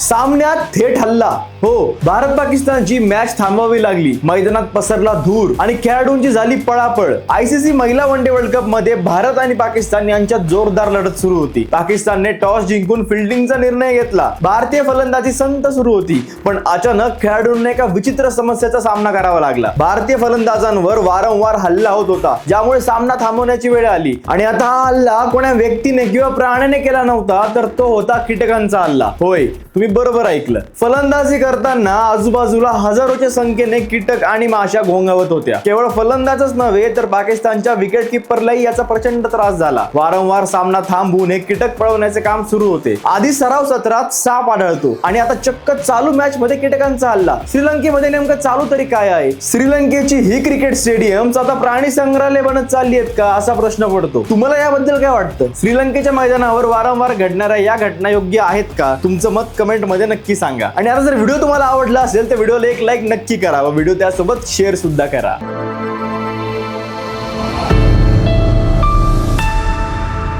सामन्यात थेट हल्ला. हो भारत पाकिस्तानची मॅच थांबवावी लागली. मैदानात पसरला धूर आणि खेळाडूंची झाली पळापळ. आयसीसी महिला वन डे वर्ल्ड कपमध्ये भारत आणि पाकिस्तान यांच्यात जोरदार लढत सुरू होती. पाकिस्तानने टॉस जिंकून फिल्डिंगचा निर्णय घेतला. भारतीय फलंदाजी संत सुरू होती पण अचानक खेळाडूंना एका विचित्र समस्येचा सामना करावा लागला. भारतीय फलंदाजांवर वारंवार हल्ला होत होता ज्यामुळे सामना थांबवण्याची वेळ आली. आणि आता हा हल्ला कोण्या व्यक्तीने किंवा प्राण्याने केला नव्हता तर तो होता कीटकांचा हल्ला. होय तुम्ही बरोबर ऐकलं. फलंदाजी करताना आजूबाजूला हजारोच्या संख्येने कीटक आणि माशा घोंगावत होत्या. केवळ फलंदाजच नव्हे तर पाकिस्तानच्या विकेट किपरलाही याचा प्रचंड त्रास झाला. वारंवार सामना थांबवून हे कीटक पळवण्याचे काम सुरू होते. आधी सराव सत्रात साप आढळतो आणि आता चक्क चालू मॅच मध्ये कीटकांचा हल्ला. श्रीलंकेमध्ये नेमकं चालू तरी काय आहे? श्रीलंकेची ही क्रिकेट स्टेडियम आता प्राणी संग्रहालय बनत चालली आहेत का असा प्रश्न पडतो. तुम्हाला याबद्दल काय वाटतं? श्रीलंकेच्या मैदानावर वारंवार घडणाऱ्या या घटना योग्य आहेत का? तुमचं मत कमेंट मध्ये नक्की सांगा. आणि आता जर व्हिडिओ तुम्हाला आवडला असेल तर व्हिडिओला एक लाईक नक्की करा व व्हिडिओ त्यासोबत शेअर सुद्धा करा.